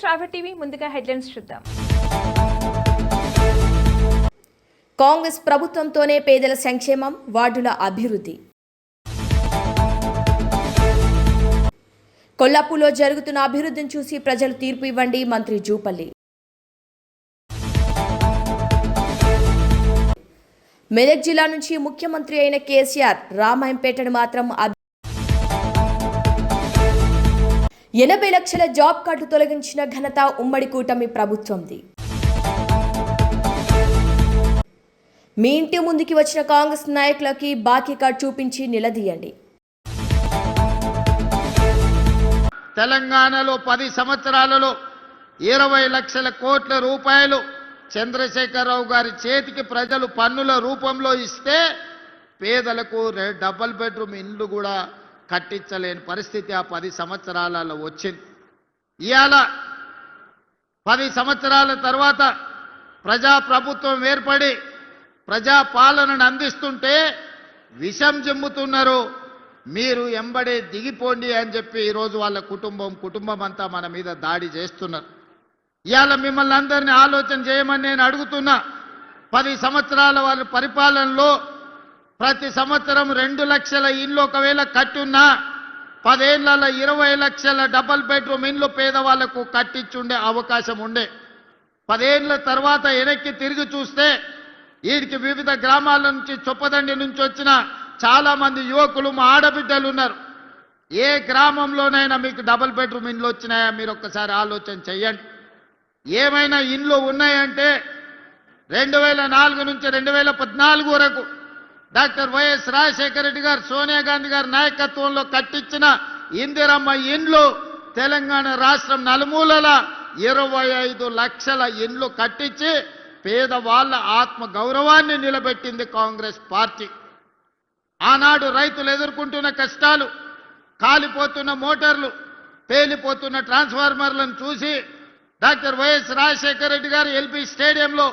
Traffic TV ముందుగా headlines చూద్దాం. కాంగ్రెస్ ప్రభుత్వంతోనే పేదల సంక్షేమం వార్డుల అభివృద్ధి. కొల్లాపూర్లో జరుగుతున్న అభివృద్ధిని చూసి ప్రజలు తీర్పు ఇవ్వండి మంత్రి జూపల్లి. మెదక్ జిల్లా నుంచి ముఖ్యమంత్రి అయిన కేసీఆర్ రామాయంపేటను మాత్రం ఎనభై లక్షల జాబ్ కార్డు తొలగించిన ఘనత ఉమ్మడి కూటమి ప్రభుత్వంది. మీ ఇంటి ముందుకి వచ్చిన కాంగ్రెస్ నాయకులకి బాకీ కార్డు చూపించి నిలదీయండి. తెలంగాణలో పది సంవత్సరాలలో ఇరవై లక్షల కోట్ల రూపాయలు చంద్రశేఖరరావు గారి చేతికి ప్రజలు పన్నుల రూపంలో ఇస్తే పేదలకు రె- డబల్ బెడ్రూమ్ ఇండ్లు కూడా కట్టించలేని పరిస్థితి ఆ పది సంవత్సరాలలో వచ్చింది. ఇవాళ పది సంవత్సరాల తర్వాత ప్రజాప్రభుత్వం ఏర్పడి ప్రజా పాలనను అందిస్తుంటే విషం జిమ్ముతున్నారు. మీరు ఎంబడే దిగిపోండి అని చెప్పి ఈరోజు వాళ్ళ కుటుంబం కుటుంబం అంతా మన మీద దాడి చేస్తున్నారు. ఇవాళ మిమ్మల్ని అందరినీ ఆలోచన చేయమని నేను అడుగుతున్నా. పది సంవత్సరాల వాళ్ళ పరిపాలనలో ప్రతి సంవత్సరం రెండు లక్షల ఇండ్లు ఒకవేళ కట్టున్నా పదేళ్ళలో ఇరవై లక్షల డబల్ బెడ్రూమ్ ఇండ్లు పేదవాళ్ళకు కట్టించుండే అవకాశం ఉండే. పదేళ్ళ తర్వాత వెనక్కి తిరిగి చూస్తే వీడికి వివిధ గ్రామాల నుంచి చొప్పదండి నుంచి వచ్చిన చాలా మంది యువకులు మా ఆడబిడ్డలు ఉన్నారు. ఏ గ్రామంలోనైనా మీకు డబల్ బెడ్రూమ్ ఇండ్లు వచ్చినాయా? మీరు ఒక్కసారి ఆలోచన చెయ్యండి. ఏమైనా ఇండ్లు ఉన్నాయంటే రెండు వేల నాలుగు నుంచి రెండు వేల పద్నాలుగు వరకు డాక్టర్ వైఎస్ రాజశేఖర రెడ్డి గారు సోనియా గాంధీ గారి నాయకత్వంలో కట్టించిన ఇందిరమ్మ ఇండ్లు తెలంగాణ రాష్ట్రం నలుమూలల ఇరవై ఐదు లక్షల ఇండ్లు కట్టించి పేదవాళ్ళ ఆత్మ గౌరవాన్ని నిలబెట్టింది కాంగ్రెస్ పార్టీ. ఆనాడు రైతులు ఎదుర్కొంటున్న కష్టాలు కాలిపోతున్న మోటార్లు పేలిపోతున్న ట్రాన్స్ఫార్మర్లను చూసి డాక్టర్ వైఎస్ రాజశేఖర రెడ్డి గారు ఎల్పి స్టేడియంలో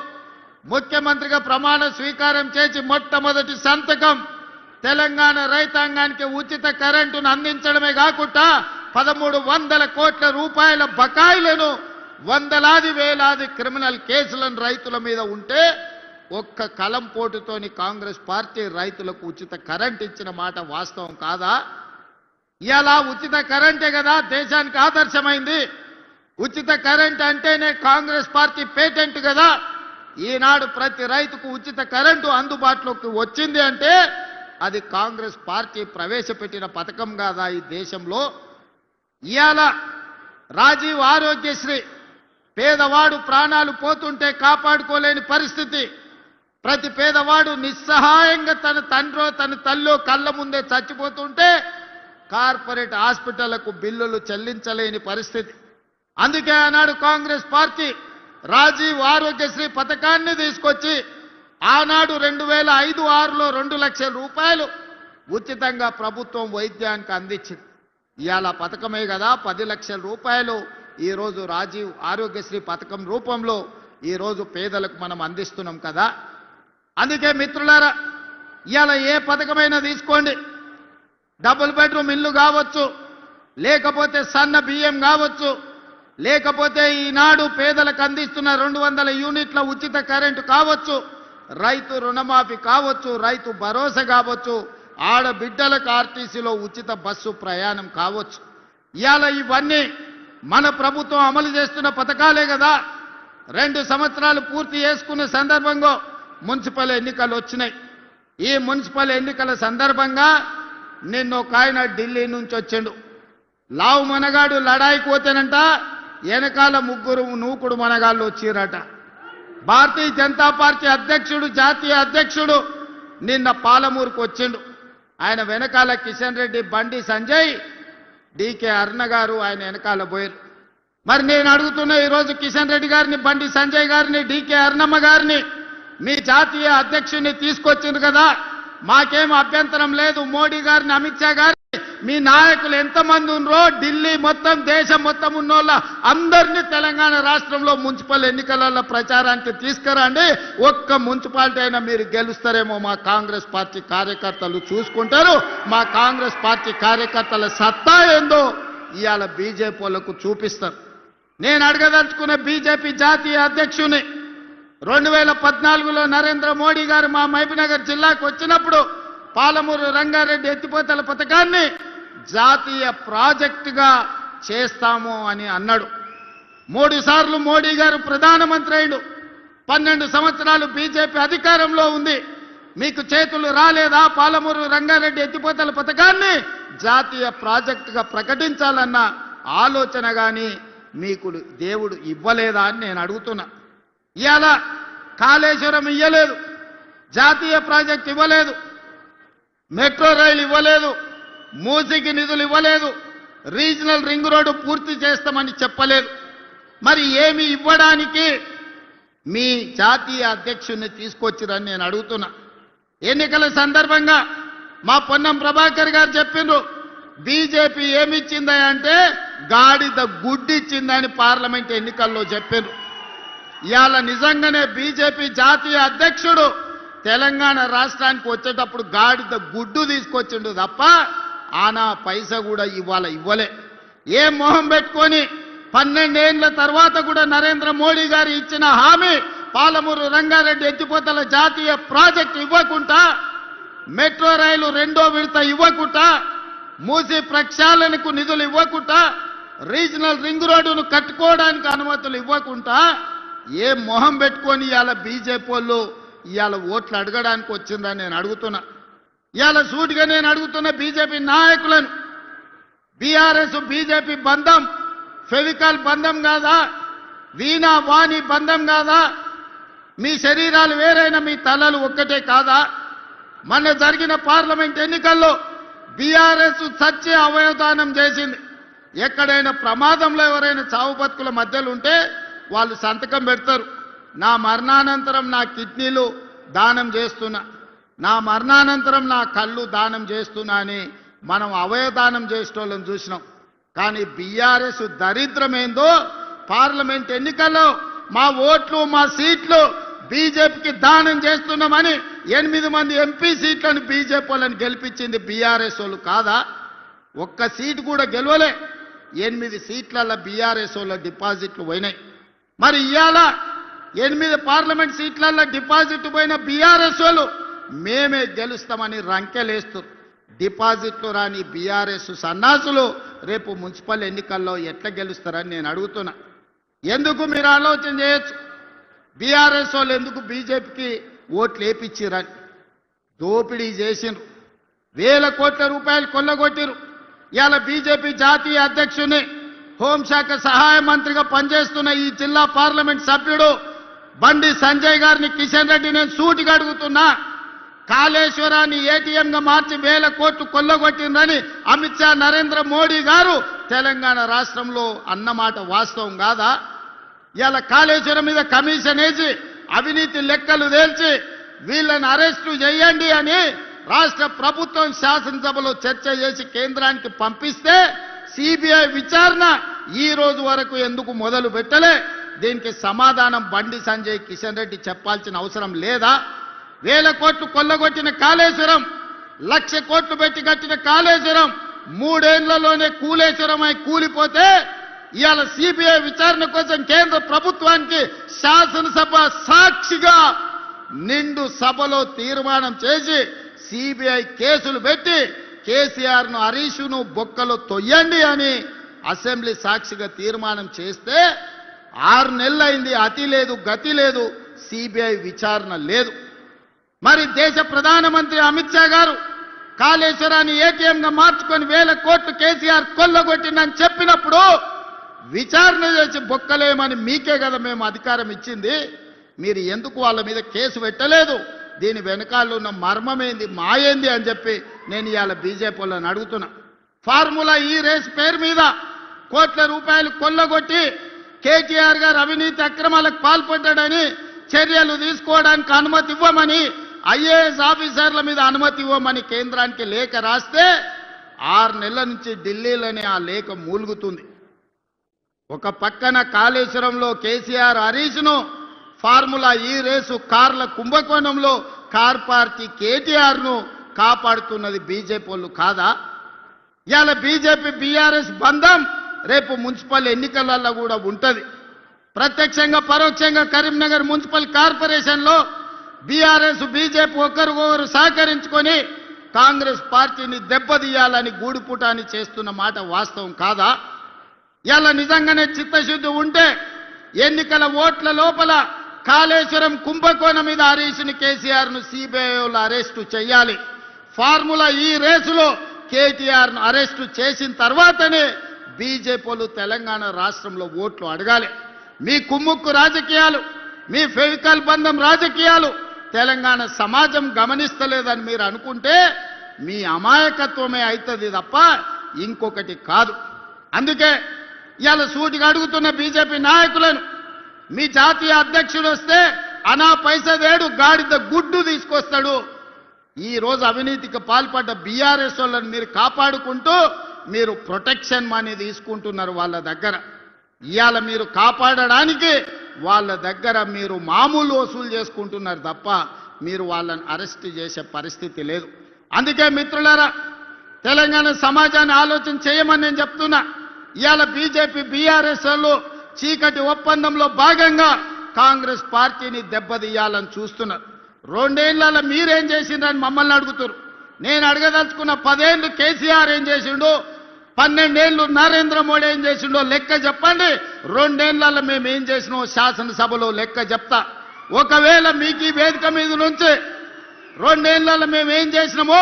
ముఖ్యమంత్రిగా ప్రమాణ స్వీకారం చేసి మొట్టమొదటి సంతకం తెలంగాణ రైతాంగానికి ఉచిత కరెంటును అందించడమే కాకుండా పదమూడు వందల కోట్ల రూపాయల బకాయిలను వందలాది వేలాది క్రిమినల్ కేసులను రైతుల మీద ఉంటే ఒక్క కలం పోటుతోని కాంగ్రెస్ పార్టీ రైతులకు ఉచిత కరెంట్ ఇచ్చిన మాట వాస్తవం కాదా? ఇలా ఉచిత కరెంటే కదా దేశానికి ఆదర్శమైంది. ఉచిత కరెంట్ అంటేనే కాంగ్రెస్ పార్టీ పేటెంట్ కదా. ఈనాడు ప్రతి రైతుకు ఉచిత కరెంటు అందుబాటులోకి వచ్చింది అంటే అది కాంగ్రెస్ పార్టీ ప్రవేశపెట్టిన పథకం కాదా ఈ దేశంలో? ఇవాళ రాజీవ్ ఆరోగ్యశ్రీ పేదవాడు ప్రాణాలు పోతుంటే కాపాడుకోలేని పరిస్థితి. ప్రతి పేదవాడు నిస్సహాయంగా తన తండ్రో తన తల్లో కళ్ళ ముందే చచ్చిపోతుంటే కార్పొరేట్ హాస్పిటళ్ళకు బిల్లులు చెల్లించలేని పరిస్థితి. అందుకే ఆనాడు కాంగ్రెస్ పార్టీ రాజీవ్ ఆరోగ్యశ్రీ పథకాన్ని తీసుకొచ్చి ఆనాడు రెండు వేల ఐదు ఆరులో రెండు లక్షల రూపాయలు ఉచితంగా ప్రభుత్వం వైద్యానికి అందించింది. ఇవాళ పథకమే కదా పది లక్షల రూపాయలు ఈరోజు రాజీవ్ ఆరోగ్యశ్రీ పథకం రూపంలో ఈరోజు పేదలకు మనం అందిస్తున్నాం కదా. అందుకే మిత్రులారా ఇవాళ ఏ పథకమైనా తీసుకోండి. డబుల్ బెడ్రూమ్ ఇల్లు కావచ్చు లేకపోతే సన్న బియ్యం కావచ్చు లేకపోతే ఈనాడు పేదలకు అందిస్తున్న రెండు వందల యూనిట్ల ఉచిత కరెంటు కావచ్చు రైతు రుణమాఫీ కావచ్చు రైతు భరోసా కావచ్చు ఆడబిడ్డలకు ఆర్టీసీలో ఉచిత బస్సు ప్రయాణం కావచ్చు. ఇవాళ ఇవన్నీ మన ప్రభుత్వం అమలు చేస్తున్న పథకాలే కదా. రెండు సంవత్సరాలు పూర్తి చేసుకున్న సందర్భంగా మున్సిపల్ ఎన్నికలు వచ్చినాయి. ఈ మున్సిపల్ ఎన్నికల సందర్భంగా నిన్న ఒక ఆయన ఢిల్లీ నుంచి వచ్చిండు. లావు మనగాడు లడాయికి పోతేనంట వెనకాల ముగ్గురు నూకుడు మనగాళ్ళు వచ్చిరట. భారతీయ జనతా పార్టీ అధ్యక్షుడు జాతీయ అధ్యక్షుడు నిన్న పాలమూరుకు వచ్చిండు. ఆయన వెనకాల కిషన్ రెడ్డి బండి సంజయ్ డికే అరుణ గారు ఆయన వెనకాల పోయారు. మరి నేను అడుగుతున్న ఈరోజు కిషన్ రెడ్డి గారిని బండి సంజయ్ గారిని డికే అరుణమ్మ గారిని మీ జాతీయ అధ్యక్షుడిని తీసుకొచ్చింది కదా? మాకేం అభ్యంతరం లేదు. మోడీ గారిని అమిత్ షా గారిని మీ నాయకులు ఎంతమంది ఉన్నారో ఢిల్లీ మొత్తం దేశం మొత్తం ఉన్నోళ్ళ అందరినీ తెలంగాణ రాష్ట్రంలో మున్సిపల్ ఎన్నికలలో ప్రచారానికి తీసుకురండి. ఒక్క మున్సిపాలిటీ అయినా మీరు గెలుస్తారేమో మా కాంగ్రెస్ పార్టీ కార్యకర్తలు చూసుకుంటారు. మా కాంగ్రెస్ పార్టీ కార్యకర్తల సత్తా ఏందో ఇవాళ బీజేపీ వాళ్ళకు చూపిస్తారు. నేను అడగదలుచుకున్న బీజేపీ జాతీయ అధ్యక్షుని రెండు వేల పద్నాలుగులో నరేంద్ర మోడీ గారు మా మహబూబ్నగర్ జిల్లాకు వచ్చినప్పుడు పాలమూరు రంగారెడ్డి ఎత్తిపోతల పథకాన్ని జాతీయ ప్రాజెక్టుగా చేస్తాము అని అన్నాడు. మూడు సార్లు మోడీ గారు ప్రధానమంత్రి అయిండు పన్నెండు సంవత్సరాలు బీజేపీ అధికారంలో ఉంది. మీకు చేతులు రాలేదా? పాలమూరు రంగారెడ్డి ఎత్తిపోతల పథకాన్ని జాతీయ ప్రాజెక్టుగా ప్రకటించాలన్న ఆలోచన కానీ మీకు దేవుడు ఇవ్వలేదా అని నేను అడుగుతున్నా. ఇవాళ కాళేశ్వరం ఇవ్వలేదు జాతీయ ప్రాజెక్ట్ ఇవ్వలేదు. మెట్రో రైలు ఇవ్వలేదు. మూసికి నిధులు ఇవ్వలేదు. రీజనల్ రింగ్ రోడ్డు పూర్తి చేస్తామని చెప్పలేదు. మరి ఏమి ఇవ్వడానికి మీ జాతీయ అధ్యక్షుడిని తీసుకొచ్చిరని నేను అడుగుతున్నా. ఎన్నికల సందర్భంగా మా పొన్నం ప్రభాకర్ గారు చెప్పిండ్రు బీజేపీ ఏమిచ్చిందా అంటే గాడిద గుడ్డిచ్చిందని పార్లమెంట్ ఎన్నికల్లో చెప్పిండ్రు. ఇవాళ నిజంగానే బీజేపీ జాతీయ అధ్యక్షుడు తెలంగాణ రాష్ట్రానికి వచ్చేటప్పుడు గాడిద గుడ్డు తీసుకొచ్చిండు తప్ప ఆనా పైస కూడా ఇవాళ ఇవ్వలే. ఏ మొహం పెట్టుకొని పన్నెండేండ్ల తర్వాత కూడా నరేంద్ర మోడీ గారు ఇచ్చిన హామీ పాలమూరు రంగారెడ్డి ఎత్తిపోతల జాతీయ ప్రాజెక్టు ఇవ్వకుండా మెట్రో రైలు రెండో విడత ఇవ్వకుండా మూసి ప్రక్షాళనకు నిధులు ఇవ్వకుండా రీజనల్ రింగ్ రోడ్డును కట్టుకోవడానికి అనుమతులు ఇవ్వకుండా ఏ మొహం పెట్టుకొని ఇవాళ బీజేపీ వాళ్ళు ఇవాళ ఓట్లు అడగడానికి వచ్చిందని నేను అడుగుతున్నా. ఇవాళ సూటిగా నేను అడుగుతున్న బీజేపీ నాయకులను బీఆర్ఎస్ బీజేపీ బంధం ఫెవికాల్ బంధం కాదా? వీణా వాణి బంధం కాదా? మీ శరీరాలు వేరైన మీ తలలు ఒక్కటే కాదా? మొన్న జరిగిన పార్లమెంట్ ఎన్నికల్లో బీఆర్ఎస్ సత్య అవయదానం చేసింది. ఎక్కడైనా ప్రమాదంలో ఎవరైనా చావు బతుకుల మధ్యలో ఉంటే వాళ్ళు సంతకం పెడతారు. నా మరణానంతరం నా కిడ్నీలు దానం చేస్తున్నా. నా మరణానంతరం నా కళ్ళు దానం చేస్తున్నా అని మనం అవయదానం చేసేటోళ్ళని చూసినాం. కానీ బీఆర్ఎస్ దరిద్రమేందో పార్లమెంట్ ఎన్నికల్లో మా ఓట్లు మా సీట్లు బీజేపీకి దానం చేస్తున్నామని ఎనిమిది మంది ఎంపీ సీట్లను బీజేపీ వాళ్ళని గెలిపించింది బీఆర్ఎస్ వాళ్ళు కాదా? ఒక్క సీటు కూడా గెలవలే. ఎనిమిది సీట్లలో బీఆర్ఎస్ వాళ్ళ డిపాజిట్లు పోయినాయి. మరి ఇవాళ ఎనిమిది పార్లమెంట్ సీట్లలో డిపాజిట్ పోయిన బీఆర్ఎస్ వాళ్ళు మేమే గెలుస్తామని రంకెలేస్తారు డిపాజిట్లు రాని బీఆర్ఎస్ సన్నాసులు రేపు మున్సిపల్ ఎన్నికల్లో ఎట్లా గెలుస్తారని నేను అడుగుతున్నా. ఎందుకు మీరు ఆలోచన చేయొచ్చు? బీఆర్ఎస్ వాళ్ళు ఎందుకు బీజేపీకి ఓట్లు వేపించారని దోపిడీ చేసిండ్రు. వేల కోట్ల రూపాయలు కొల్లగొట్టిరు. ఇవాళ బీజేపీ జాతీయ అధ్యక్షుని హోంశాఖ సహాయ మంత్రిగా పనిచేస్తున్న ఈ జిల్లా పార్లమెంట్ సభ్యుడు బండి సంజయ్ గారిని కిషన్ రెడ్డి నేను సూటిగా అడుగుతున్నా. కాళేశ్వరాన్ని ఏటీఎంగా మార్చి వేల కోట్లు కొల్లగొట్టిందని అమిత్ షా నరేంద్ర మోడీ గారు తెలంగాణ రాష్ట్రంలో అన్నమాట వాస్తవం కాదా? ఇలా కాళేశ్వరం మీద కమిషన్ వేసి అవినీతి లెక్కలు తేల్చి వీళ్ళని అరెస్టు చేయండి అని రాష్ట్ర ప్రభుత్వం శాసనసభలో చర్చ చేసి కేంద్రానికి పంపిస్తే సిబిఐ విచారణ ఈ రోజు వరకు ఎందుకు మొదలు పెట్టలే దీనికి సమాధానం బండి సంజయ్ కిషన్ రెడ్డి చెప్పాల్సిన అవసరం లేదా? వేల కోట్లు కొల్లగొట్టిన కాళేశ్వరం లక్ష కోట్లు పెట్టి కట్టిన కాళేశ్వరం మూడేళ్ళలోనే కూలేశ్వరమై కూలిపోతే ఇవాళ సిబిఐ విచారణ కోసం కేంద్ర ప్రభుత్వానికి శాసనసభ సాక్షిగా నిండు సభలో తీర్మానం చేసి సిబిఐ కేసులు పెట్టి కేసీఆర్ను హరీషును బొక్కలో తొయ్యండి అని అసెంబ్లీ సాక్షిగా తీర్మానం చేస్తే ఆరు నెలలైంది అతి లేదు గతి లేదు సిబిఐ విచారణ లేదు. మరి దేశ ప్రధానమంత్రి అమిత్ షా గారు కాళేశ్వరాన్ని ఏటీఎంగా మార్చుకొని వేల కోట్లు కేసీఆర్ కొల్లగొట్టిందని చెప్పినప్పుడు విచారణ చేసి బొక్కలేమని మీకే కదా మేము అధికారం ఇచ్చింది. మీరు ఎందుకు వాళ్ళ మీద కేసు పెట్టలేదు? దీని వెనకాల ఉన్న మర్మమేంది మాయేంది అని చెప్పి నేను ఇవాళ బీజేపీ వాళ్ళని అడుగుతున్నా. ఫార్ములా ఈ రేస్ పేరు మీద కోట్ల రూపాయలు కొల్లగొట్టి కేటీఆర్ గారు అవినీతి అక్రమాలకు పాల్పడ్డాడని చర్యలు తీసుకోవడానికి అనుమతి ఇవ్వమని ఐఏఎస్ ఆఫీసర్ల మీద అనుమతి ఇవ్వమని కేంద్రానికి లేఖ రాస్తే ఆరు నెలల నుంచి ఢిల్లీలోనే ఆ లేఖ మూలుగుతుంది. ఒక పక్కన కాళేశ్వరంలో కేసీఆర్ హరీష్ను ఫార్ములా ఈ రేసు కార్ల కుంభకోణంలో కార్ పార్టీ కేటీఆర్ను కాపాడుతున్నది బీజేపీ వాళ్ళు కాదా? ఇవాళ బీజేపీ బీఆర్ఎస్ బంధం రేపు మున్సిపల్ ఎన్నికలలో కూడా ఉంటుంది. ప్రత్యక్షంగా పరోక్షంగా కరీంనగర్ మున్సిపల్ కార్పొరేషన్లో బీఆర్ఎస్ బీజేపీ ఒకరికొకరు సహకరించుకొని కాంగ్రెస్ పార్టీని దెబ్బతీయాలని గూడుపుటాన్ని చేస్తున్న మాట వాస్తవం కాదా? ఇలా నిజంగానే చిత్తశుద్ధి ఉంటే ఎన్నికల ఓట్ల లోపల కాళేశ్వరం కుంభకోణం మీద హరీష్ని కేసీఆర్ను సిబిఐలు అరెస్టు చేయాలి. ఫార్ములా ఈ రేసులో కేటీఆర్ను అరెస్టు చేసిన తర్వాతనే బీజేపీలు తెలంగాణ రాష్ట్రంలో ఓట్లు అడగాలి. మీ కుమ్ముక్కు రాజకీయాలు మీ ఫెవికల్ బంధం రాజకీయాలు తెలంగాణ సమాజం గమనిస్తలేదని మీరు అనుకుంటే మీ అమాయకత్వమే అవుతుంది తప్ప ఇంకొకటి కాదు. అందుకే ఇవాళ సూటిగా అడుగుతున్న బీజేపీ నాయకులను మీ జాతీయ అధ్యక్షుడు వస్తే అనా పైసదేడు గాడిద గుడ్డు తీసుకొస్తాడు. ఈ రోజు అవినీతికి పాల్పడ్డ బీఆర్ఎస్ వాళ్ళని మీరు కాపాడుకుంటూ మీరు ప్రొటెక్షన్ మనీ తీసుకుంటున్నారు వాళ్ళ దగ్గర. ఇవాళ మీరు కాపాడడానికి వాళ్ళ దగ్గర మీరు మామూలు వసూలు చేసుకుంటున్నారు తప్ప మీరు వాళ్ళని అరెస్ట్ చేసే పరిస్థితి లేదు. అందుకే మిత్రులారా తెలంగాణ సమాజాన్ని ఆలోచన చేయమని నేను చెప్తున్నా. ఇవాళ బీజేపీ బీఆర్ఎస్ చీకటి ఒప్పందంలో భాగంగా కాంగ్రెస్ పార్టీని దెబ్బతీయాలని చూస్తున్నారు. రెండేళ్ళలో మీరేం చేసిండ్రని మమ్మల్ని అడుగుతారు నేను అడగదలుచుకున్న పదేళ్ళు కేసీఆర్ ఏం చేసిండు పన్నెండేళ్ళు నరేంద్ర మోడీ ఏం చేసిండో లెక్క చెప్పండి. రెండేళ్ళలో మేము ఏం చేసినాం? శాసనసభలో లెక్క చెప్తా. ఒకవేళ మీకు ఈ వేదిక మీద నుంచి రెండేళ్ళలో మేము ఏం చేసినామో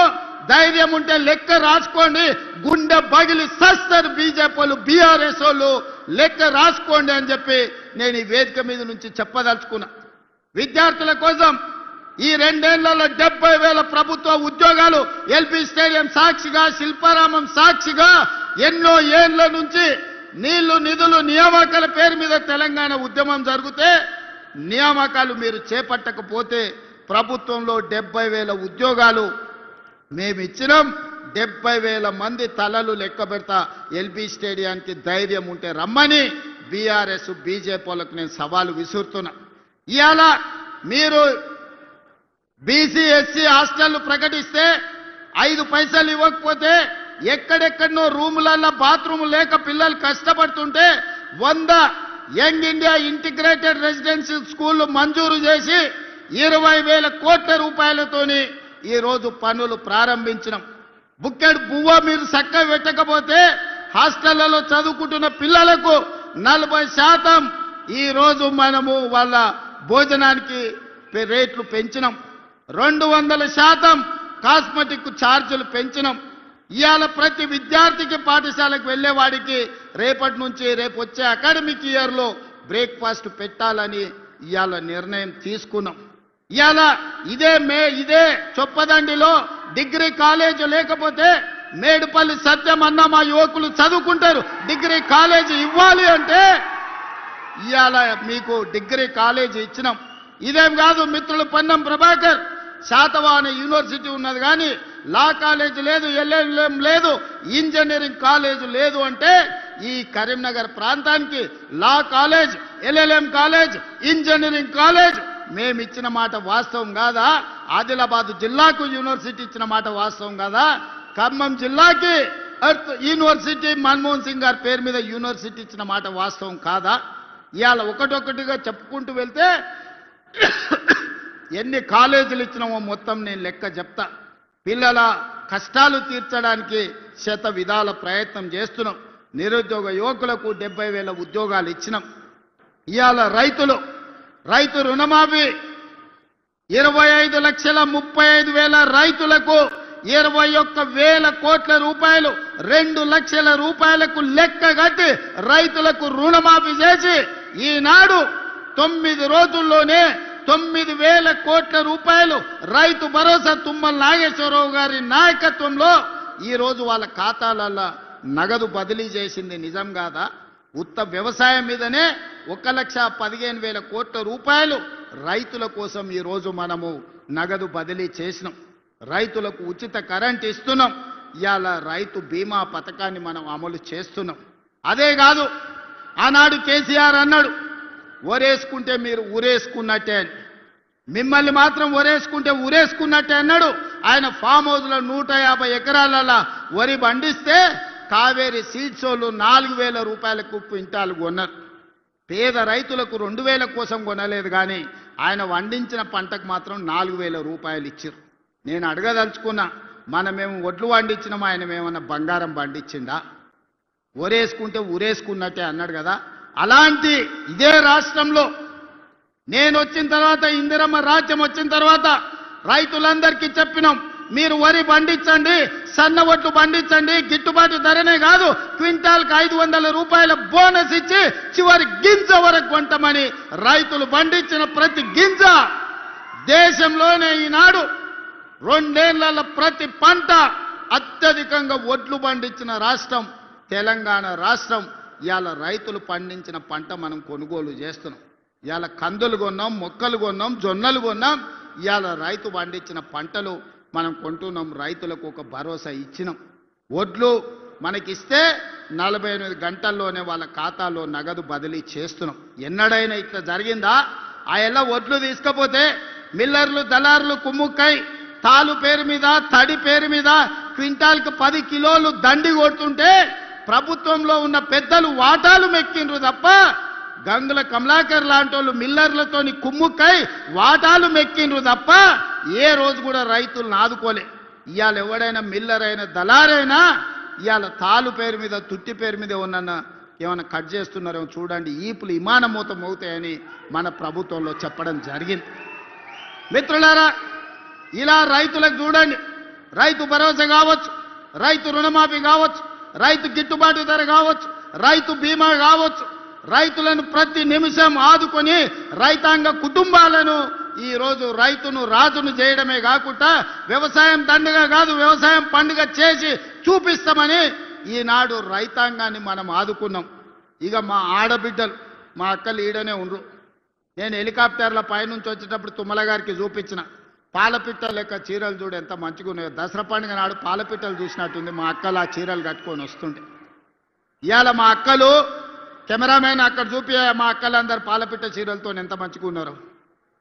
ధైర్యం ఉంటే లెక్క రాసుకోండి. గుండె బగిలి సస్తారు బీజేపీలు బీఆర్ఎస్ వాళ్ళు లెక్క రాసుకోండి అని చెప్పి నేను ఈ వేదిక మీద నుంచి చెప్పదలుచుకున్నా. విద్యార్థుల కోసం ఈ రెండేళ్ళలో డెబ్బై వేల ప్రభుత్వ ఉద్యోగాలు ఎల్పి స్టేడియం సాక్షిగా శిల్పారామం సాక్షిగా ఎన్నో ఏళ్ళ నుంచి నీళ్ళు నిధులు నియామకాల పేరు మీద తెలంగాణ ఉద్యమం జరిగితే నియామకాలు మీరు చేపట్టకపోతే ప్రభుత్వంలో డెబ్బై వేల ఉద్యోగాలు మేము ఇచ్చినాం. డెబ్బై వేల మంది తలలు లెక్క పెడతా ఎల్బీ స్టేడియానికి ధైర్యం ఉంటే రమ్మని బీఆర్ఎస్ బీజేపీలకు నేను సవాలు విసురుతున్నా. ఇవాళ మీరు బీసీ ఎస్సీ హాస్టళ్ళు ప్రకటిస్తే ఐదు పైసలు ఇవ్వకపోతే ఎక్కడెక్కడనో రూములలో బాత్రూమ్ లేక పిల్లలు కష్టపడుతుంటే వంద యంగ్ ఇండియా ఇంటిగ్రేటెడ్ రెసిడెన్సీ స్కూళ్ళు మంజూరు చేసి ఇరవై వేల కోట్ల రూపాయలతోని ఈరోజు పనులు ప్రారంభించినాం. బుక్కెడు బువ్వ మీరు చక్కగా పెట్టకపోతే హాస్టళ్ళలో చదువుకుంటున్న పిల్లలకు నలభై శాతం ఈరోజు మనము వాళ్ళ భోజనానికి రేట్లు పెంచినాం. రెండు వందల శాతం కాస్మెటిక్ ఛార్జీలు పెంచినాం. ఇవాళ ప్రతి విద్యార్థికి పాఠశాలకు వెళ్ళేవాడికి రేపటి నుంచి రేపు వచ్చే అకాడమిక్ ఇయర్లో బ్రేక్ఫాస్ట్ పెట్టాలని ఇవాళ నిర్ణయం తీసుకున్నాం. ఇవాళ ఇదే మే ఇదే చొప్పదండిలో డిగ్రీ కాలేజ్ లేకపోతే మేడుపల్లి సత్యం అన్న మా యువకులు చదువుకుంటారు. డిగ్రీ కాలేజీ ఇవ్వాలి అంటే ఇవాళ మీకు డిగ్రీ కాలేజీ ఇచ్చినాం. ఇదేం కాదు మిత్రులు పన్నం ప్రభాకర్ శాతవాహన యూనివర్సిటీ ఉన్నది కానీ లా కాలేజ్ లేదు ఎల్ఎల్ఎం లేదు ఇంజనీరింగ్ కాలేజ్ లేదు అంటే ఈ కరీంనగర్ ప్రాంతానికి law college LLM college engineering college మేము ఇచ్చిన మాట వాస్తవం కాదా? ఆదిలాబాద్ జిల్లాకు యూనివర్సిటీ ఇచ్చిన మాట వాస్తవం కాదా? ఖమ్మం జిల్లాకి అర్త్ యూనివర్సిటీ మన్మోహన్ సింగ్ గారి పేరు మీద యూనివర్సిటీ ఇచ్చిన మాట వాస్తవం కాదా? ఇవాళ ఒకటొకటిగా చెప్పుకుంటూ వెళ్తే ఎన్ని కాలేజీలు ఇచ్చినామో మొత్తం నేను లెక్క చెప్తా. పిల్లల కష్టాలు తీర్చడానికి శత విధాల ప్రయత్నం చేస్తున్నాం. నిరుద్యోగ యువకులకు డెబ్బై వేల ఉద్యోగాలు ఇచ్చినాం. ఇవాళ రైతులు రైతు రుణమాఫీ ఇరవై ఐదు లక్షల ముప్పై ఐదు వేల రైతులకు ఇరవై ఒక్క వేల కోట్ల రూపాయలు రెండు లక్షల రూపాయలకు లెక్క కట్టి రైతులకు రుణమాఫీ చేసి ఈనాడు తొమ్మిది రోజుల్లోనే తొమ్మిది వేల కోట్ల రూపాయలు రైతు భరోసా తుమ్మల నాగేశ్వరరావు గారి నాయకత్వంలో ఈరోజు వాళ్ళ ఖాతాలలో నగదు బదిలీ చేసింది నిజం కాదా? ఉత్త వ్యవసాయం మీదనే ఒక లక్ష పదిహేను వేల కోట్ల రూపాయలు రైతుల కోసం ఈరోజు మనము నగదు బదిలీ చేసినాం. రైతులకు ఉచిత కరెంట్ ఇస్తున్నాం. ఇవాళ రైతు బీమా పథకాన్ని మనం అమలు చేస్తున్నాం. అదే కాదు ఆనాడు కేసీఆర్ అన్నాడు ఒరేసుకుంటే మీరు ఊరేసుకున్నట్టే. మిమ్మల్ని మాత్రం ఒరేసుకుంటే ఊరేసుకున్నట్టే అన్నాడు. ఆయన ఫామ్ హౌస్లో నూట యాభై ఎకరాలలో వరి పండిస్తే కావేరి సీడ్స్ వాళ్ళు నాలుగు వేల రూపాయలకు క్వింటాలు కొన్నారు. పేద రైతులకు రెండు వేల కోసం కొనలేదు కానీ ఆయన వండించిన పంటకు మాత్రం నాలుగు వేల రూపాయలు ఇచ్చారు నేను అడగదలుచుకున్నా మనమేమి ఒడ్లు వండించినాం ఆయన ఏమన్నా బంగారం పండించిందా ఒరేసుకుంటే ఊరేసుకున్నట్టే అన్నాడు కదా. అలాంటి ఇదే రాష్ట్రంలో నేను వచ్చిన తర్వాత ఇందిరమ్మ రాజ్యం వచ్చిన తర్వాత రైతులందరికీ చెప్పినాం మీరు వరి పండించండి సన్న ఒడ్లు పండించండి గిట్టుబాటు ధరనే కాదు క్వింటాల్కి ఐదు వందల రూపాయల బోనస్ ఇచ్చి చివరి గింజ వరకు కొంటమని రైతులు పండించిన ప్రతి గింజ దేశంలోనే ఈనాడు రెండేళ్ళ ప్రతి పంట అత్యధికంగా ఒడ్లు పండించిన రాష్ట్రం తెలంగాణ రాష్ట్రం. ఇవాళ రైతులు పండించిన పంట మనం కొనుగోలు చేస్తున్నాం. ఇవాళ కందులు కొన్నాం మొక్కలు కొన్నాం జొన్నలు కొన్నాం. ఇవాళ రైతు పండించిన పంటలు మనం కొంటున్నాం రైతులకు ఒక భరోసా ఇచ్చినాం. ఒడ్లు మనకిస్తే నలభై ఎనిమిది గంటల్లోనే వాళ్ళ ఖాతాలో నగదు బదిలీ చేస్తున్నాం. ఎన్నడైనా ఇట్లా జరిగిందా? ఆ ఎలా ఒడ్లు తీసుకపోతే మిల్లర్లు దళారులు కుమ్ముక్కై తాలు పేరు మీద తడి పేరు మీద క్వింటాల్కి పది కిలోలు దండి కొడుతుంటే ప్రభుత్వంలో ఉన్న పెద్దలు వాటాలు మెక్కిండ్రు తప్ప గంగుల కమలాకర్ లాంటి వాళ్ళు మిల్లర్లతోని కుమ్ముక్కై వాటాలు మెక్కిండ్రు తప్ప ఏ రోజు కూడా రైతులను ఆదుకోలే. ఇవాళ ఎవడైనా మిల్లర్ అయినా దళారైనా ఇవాళ తాలు పేరు మీద తుట్టి పేరు మీద ఉన్న ఏమైనా కట్ చేస్తున్నారేమో చూడండి. ఈపులు ఇమానమూతం అవుతాయని మన ప్రభుత్వంలో చెప్పడం జరిగింది. మిత్రులారా ఇలా రైతులకు చూడండి. రైతు భరోసా కావచ్చు రైతు రుణమాఫీ కావచ్చు రైతు గిట్టుబాటు ధర కావచ్చు రైతు బీమా కావచ్చు రైతులను ప్రతి నిమిషం ఆదుకొని రైతాంగ కుటుంబాలను ఈరోజు రైతును రాజును చేయడమే కాకుండా వ్యవసాయం దండగా కాదు వ్యవసాయం పండుగ చేసి చూపిస్తామని ఈనాడు రైతాంగాన్ని మనం ఆదుకున్నాం. ఇక మా ఆడబిడ్డలు మా అక్కలు ఈడనే ఉండ్రు. నేను హెలికాప్టర్ల పైనుంచి వచ్చేటప్పుడు తుమ్మల గారికి చూపించిన. పాలపిట్ట లెక్క చీరలు చూడు ఎంత మంచిగా ఉన్నాయో. దసరా పండుగ నాడు పాలపిట్టలు చూసినట్టుంది. మా అక్కలు ఆ చీరలు కట్టుకొని వస్తుండే ఇవాళ మా అక్కలు కెమెరామెన్ అక్కడ చూపి మా అక్కలందరూ పాలపిట్ట చీరలతో ఎంత మంచిగా ఉన్నారు.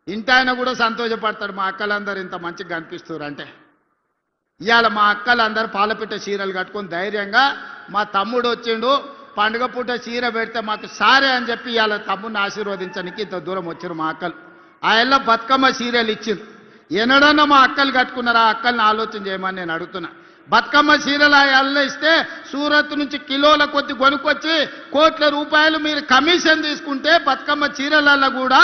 ఇంటాయన కూడా సంతోషపడతాడు మా అక్కలందరూ ఇంత మంచిగా కనిపిస్తారు అంటే. ఇవాళ మా అక్కలందరూ పాలపిట్ట చీరలు కట్టుకొని ధైర్యంగా మా తమ్ముడు వచ్చిండు పండుగ పూట చీర పెడితే మాకు సారే అని చెప్పి ఇవాళ తమ్ముడిని ఆశీర్వదించడానికి ఇంత దూరం వచ్చారు మా అక్కలు. ఆ బతుకమ్మ చీరలు ఇచ్చింది ఎన్నడన్నా మా అక్కలు కట్టుకున్నారా? అక్కల్ని ఆలోచన చేయమని నేను అడుగుతున్నా. బతుకమ్మ చీరలు ఆ ఇస్తే సూరత్ నుంచి కిలోల కొద్ది కొనుక్కొచ్చి కోట్ల రూపాయలు మీరు కమిషన్ తీసుకుంటే బతుకమ్మ చీరలలో కూడా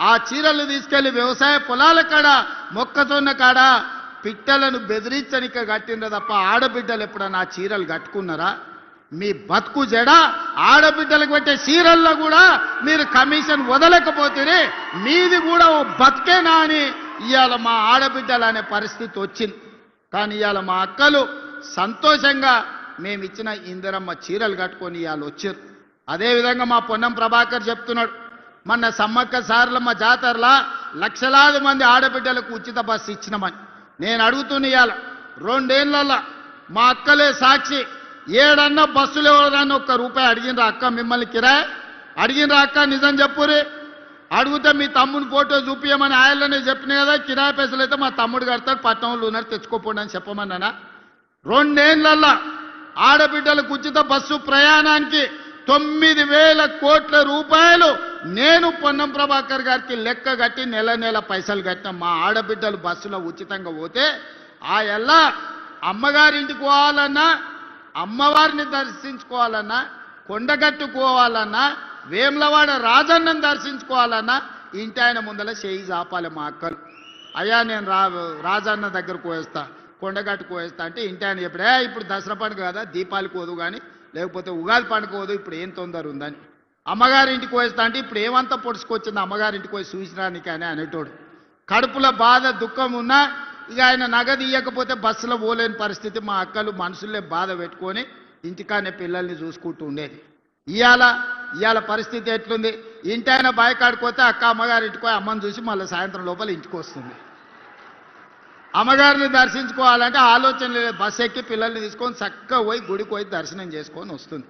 ఆ చీరలు తీసుకెళ్ళి వ్యవసాయ పొలాల కాడ మొక్కజొన్న కాడ పిట్టలను బెదిరించనిక కట్టిండ్రు తప్ప ఆడబిడ్డలు ఎప్పుడన్నా ఆ చీరలు కట్టుకున్నారా? మీ బతుకు జడ ఆడబిడ్డలకు పెట్టే చీరల్లో కూడా మీరు కమిషన్ వదలకపోతే మీది కూడా ఓ బతికేనా అని ఇవాళ మా ఆడబిడ్డలు అనే పరిస్థితి వచ్చింది. కానీ ఇవాళ మా అక్కలు సంతోషంగా మేము ఇచ్చిన ఇందిరమ్మ చీరలు కట్టుకొని ఇవాళ వచ్చారు. అదేవిధంగా మా పొన్నం ప్రభాకర్ చెప్తున్నాడు మొన్న సమ్మక్క సార్లమ్మ జాతరలా లక్షలాది మంది ఆడబిడ్డలకు ఉచిత బస్సు ఇచ్చినామని. నేను అడుగుతున్న ఇవాళ రెండేళ్ళలో మా అక్కలే సాక్షి ఏడన్నా బస్సులు ఎవరన్నా ఒక్క రూపాయి అడిగినరా అక్క మిమ్మల్ని కిరాయి? అడిగినరా అక్క? నిజం చెప్పురే అడిగితే మీ తమ్ముని ఫోటో చూపించమని ఆయనలోనే చెప్పిన కదా కిరాయి పైసలు అయితే మా తమ్ముడు కడతాడు పట్టణంలో ఉన్నారు తెచ్చుకోపోండి అని చెప్పమన్నానా? రెండేళ్ళల్లా ఆడబిడ్డలకు ఉచిత బస్సు ప్రయాణానికి తొమ్మిది వేల కోట్ల రూపాయలు నేను పొన్నం ప్రభాకర్ గారికి లెక్క కట్టి నెల నెల పైసలు కట్టిన మా ఆడబిడ్డలు బస్సులో ఉచితంగా పోతే ఆ ఎలా అమ్మగారింటికి పోవాలన్నా అమ్మవారిని దర్శించుకోవాలన్నా కొండగట్టుకోవాలన్నా వేములవాడ రాజన్నను దర్శించుకోవాలన్నా ఇంటి ఆయన ముందల చేయి చాపాలి మా అక్కలు. అయ్యా నేను రా రాజన్న దగ్గరకు పోయేస్తా కొండగట్టు కోయేస్తా అంటే ఇంటి ఆయన చెప్పడే ఇప్పుడు దసరా పండుగ కదా దీపాలు కోదు కానీ లేకపోతే ఉగాది పండుగ పోదు ఇప్పుడు ఏం తొందర ఉందని. అమ్మగారి ఇంటికి పోయేస్తా అంటే ఇప్పుడు ఏమంతా పొడుచుకొచ్చింది అమ్మగారింటికి పోయి చూసినానికి అని అనేటోడు. కడుపులో బాధ దుఃఖం ఉన్నా ఇక ఆయన నగదు ఇవ్వకపోతే బస్సులో పోలేని పరిస్థితి మా అక్కలు మనుషులే బాధ పెట్టుకొని ఇంటికానే పిల్లల్ని చూసుకుంటూ ఉండేది. ఇవాళ ఇవాళ పరిస్థితి ఎట్లుంది? ఇంటైనా ఆయన బాయకాడిపోతే అక్క అమ్మగారి ఇంటికో అమ్మని చూసి మళ్ళీ సాయంత్రం లోపల ఇంటికి వస్తుంది. అమ్మగారిని దర్శించుకోవాలంటే ఆలోచన లేదు. బస్ ఎక్కి పిల్లల్ని తీసుకొని చక్కగా పోయి గుడికి పోయి దర్శనం చేసుకొని వస్తుంది.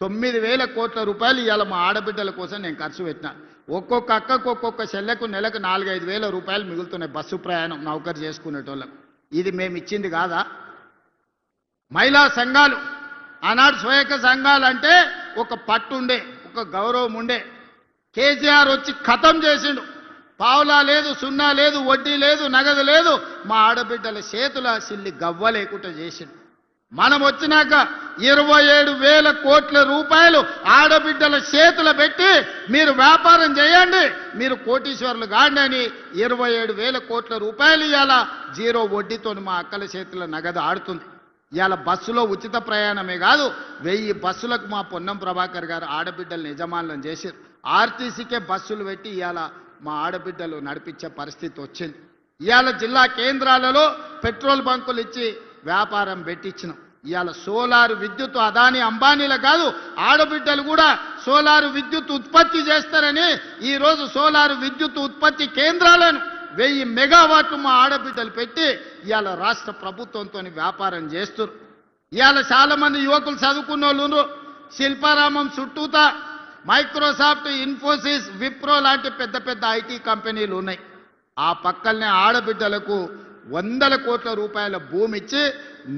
తొమ్మిది వేల కోట్ల రూపాయలు ఇవాళ మా ఆడబిడ్డల కోసం నేను ఖర్చు పెట్టిన. ఒక్కొక్క అక్కకు ఒక్కొక్క చెల్లెకు నెలకు నాలుగైదు వేల రూపాయలు మిగులుతున్నాయి బస్సు ప్రయాణం నౌకరు చేసుకునేటోళ్ళకు. ఇది మేము ఇచ్చింది కాదా? మహిళా సంఘాలు ఆనాడు స్వయక సంఘాలంటే ఒక పట్టు ఉండే ఒక గౌరవం ఉండే. కేసీఆర్ వచ్చి ఖతం చేసిండు. పావులా లేదు సున్నా లేదు వడ్డీ లేదు నగదు లేదు. మా ఆడబిడ్డల చేతుల సిల్లి గవ్వ లేకుండా చేసిండు. మనం వచ్చినాక ఇరవై ఏడు వేల కోట్ల రూపాయలు ఆడబిడ్డల చేతుల పెట్టి మీరు వ్యాపారం చేయండి. మీరు కోటీశ్వరులు కాండి అని ఇరవై ఏడు వేల కోట్ల రూపాయలు ఇవ్వాలా జీరో వడ్డీతో మా అక్కల చేతుల నగదు ఆడుతుంది. ఇవాళ బస్సులో ఉచిత ప్రయాణమే కాదు వెయ్యి బస్సులకు మా పొన్నం ప్రభాకర్ గారు ఆడబిడ్డలు యజమానులను చేశారు. ఆర్టీసీకే బస్సులు పెట్టి ఇవాళ మా ఆడబిడ్డలు నడిపించే పరిస్థితి వచ్చింది. ఇవాళ జిల్లా కేంద్రాలలో పెట్రోల్ బంకులు ఇచ్చి వ్యాపారం పెట్టించినాం. ఇవాళ సోలార్ విద్యుత్ అదాని అంబానీల కాదు ఆడబిడ్డలు కూడా సోలార్ విద్యుత్ ఉత్పత్తి చేస్తారని ఈ రోజు సోలార్ విద్యుత్ ఉత్పత్తి కేంద్రాలను వెయ్యి మెగావాట్లు మా ఆడబిడ్డలు పెట్టి ఇవాళ రాష్ట్ర ప్రభుత్వంతో వ్యాపారం చేస్తారు ఇవాళ చాలామంది యువకులు చదువుకున్న వాళ్ళు శిల్పారామం చుట్టూతా మైక్రోసాఫ్ట్ ఇన్ఫోసిస్ విప్రో లాంటి పెద్ద పెద్ద ఐటీ కంపెనీలు ఉన్నాయి. ఆ పక్కనే ఆడబిడ్డలకు వందల కోట్ల రూపాయల భూమి ఇచ్చి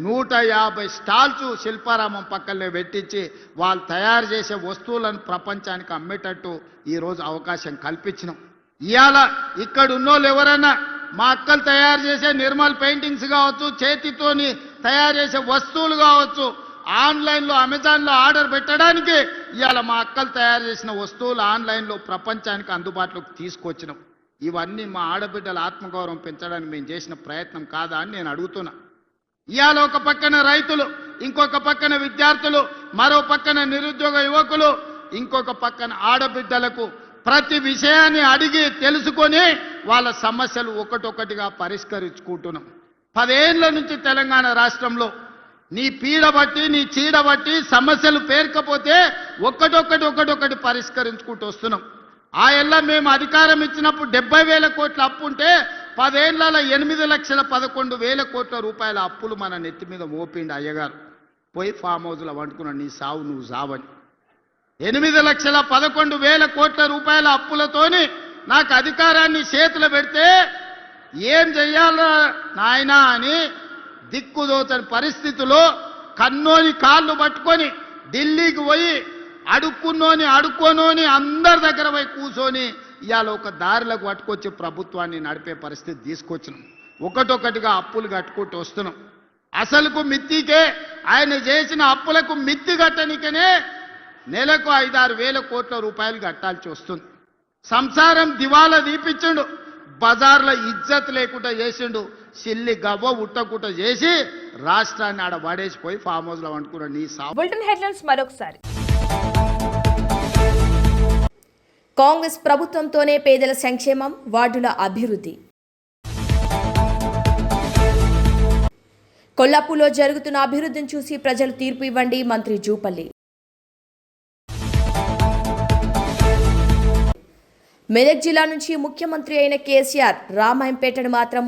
నూట యాభై స్టాల్స్ శిల్పారామం పక్కనే పెట్టించి వాళ్ళు తయారు చేసే వస్తువులను ప్రపంచానికి అమ్మేటట్టు ఈరోజు అవకాశం కల్పించినాం. ఇవాళ ఇక్కడ ఉన్నోళ్ళు ఎవరన్నా మా అక్కలు తయారు చేసే నిర్మల్ పెయింటింగ్స్ కావచ్చు చేతితోని తయారు చేసే వస్తువులు కావచ్చు ఆన్లైన్లో అమెజాన్లో ఆర్డర్ పెట్టడానికి ఇవాళ మా అక్కలు తయారు చేసిన వస్తువులు ఆన్లైన్లో ప్రపంచానికి అందుబాటులోకి తీసుకొచ్చినాం. ఇవన్నీ మా ఆడబిడ్డల ఆత్మగౌరవం పెంచడానికి మేము చేసిన ప్రయత్నం కాదా అని నేను అడుగుతున్నా. ఇవాళ ఒక పక్కన రైతులు ఇంకొక పక్కన విద్యార్థులు మరో పక్కన నిరుద్యోగ యువకులు ఇంకొక పక్కన ఆడబిడ్డలకు ప్రతి విషయాన్ని అడిగి తెలుసుకొని వాళ్ళ సమస్యలు ఒకటొకటిగా పరిష్కరించుకుంటున్నాం. పదేళ్ళ నుంచి తెలంగాణ రాష్ట్రంలో నీ పీడ బట్టి నీ చీడ బట్టి సమస్యలు పేర్కపోతే ఒక్కటొక్కటి ఒక్కటొక్కటి పరిష్కరించుకుంటూ వస్తున్నాం. ఆ ఎల్ల మేము అధికారం ఇచ్చినప్పుడు డెబ్బై వేల కోట్ల అప్పు ఉంటే పదేళ్ళ ఎనిమిది లక్షల పదకొండు వేల కోట్ల రూపాయల అప్పులు మన నెత్తి మీద మోపిండి అయ్యగారు. పోయి ఫామ్ హౌస్లో వండుకున్నాడు నీ సావు నువ్వు సావని. ఎనిమిది లక్షల పదకొండు వేల కోట్ల రూపాయల అప్పులతోని నాకు అధికారాన్ని చేతులు పెడితే ఏం చెయ్యాలో నాయనా అని దిక్కుదోచని పరిస్థితిలో కన్నోని కాళ్ళు పట్టుకొని ఢిల్లీకి పోయి అడుక్కున్నోని అడుక్కోనోని అందరి దగ్గర పోయి కూర్చొని ఇవాళ ఒక దారిలకు పట్టుకొచ్చి ప్రభుత్వాన్ని నడిపే పరిస్థితి తీసుకొచ్చినాం. ఒకటొకటిగా అప్పులు కట్టుకుంటూ వస్తున్నాం. అసలుకు మిత్తికే ఆయన చేసిన అప్పులకు మిత్తి కట్టనికనే నెలకు ఐదారు వేల కోట్ల రూపాయలు కట్టాల్సి వస్తుంది. సంసారం దివాలా దీపించిండు. బజార్ల ఇజ్జత్ లేకుండా చేసిండు. సిల్లి గవ్వ ఉట్టకుట చేసి రాష్ట్రాన్ని ఆడ పడేసిపోయి ఫామ్ హౌస్లో వండుకున్నాడు. నీ సావు. బులెటిన్ హెడ్లైన్స్ మరొకసారి. కాంగ్రెస్ ప్రభుత్వంతోనే పేదల సంక్షేమం వార్డుల అభివృద్ధి. కొల్లాపూర్లో జరుగుతున్న అభివృద్ధిని చూసి ప్రజలు తీర్పు ఇవ్వండి మంత్రి జూపల్లి. మెదక్ జిల్లా నుంచి ముఖ్యమంత్రి అయిన కేసీఆర్ రామాయంపేటను మాత్రం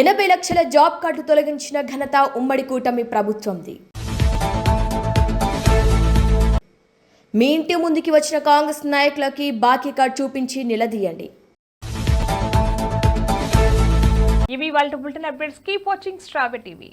ఎనభై లక్షల జాబ్ కార్డు తొలగించిన ఘనత ఉమ్మడి కూటమి ప్రభుత్వంది. మీ ఇంటి ముందుకి వచ్చిన కాంగ్రెస్ నాయకులకి బాకీ కార్డు చూపించి నిలదీయండి. ఇవి వాళ్ళ బులెటిన్ అప్డేట్స్. కీప్ వాచింగ్ స్ట్రాబె టీవీ.